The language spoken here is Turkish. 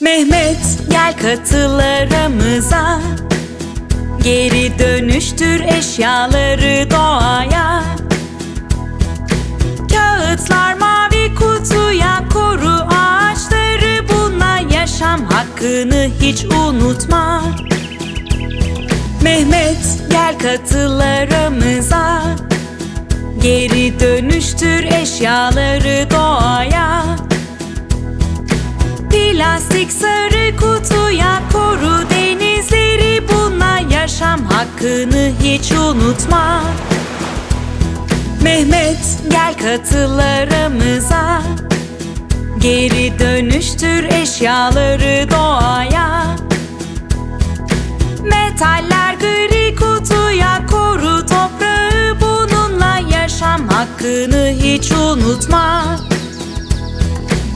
Mehmet gel katıl aramıza Geri dönüştür eşyaları doğaya. Kağıtlar mavi kutuya koru ağaçları. Bununla yaşam hakkını hiç unutma. Mehmet gel katıl aramıza Geri dönüştür eşyaları doğaya Plastik sarı kutuya koru denizleri Bununla yaşam hakkını hiç unutma. Mehmet gel katıl aramıza Geri dönüştür eşyaları doğaya. Metaller gri kutuya koru toprağı Bununla yaşam hakkını hiç unutma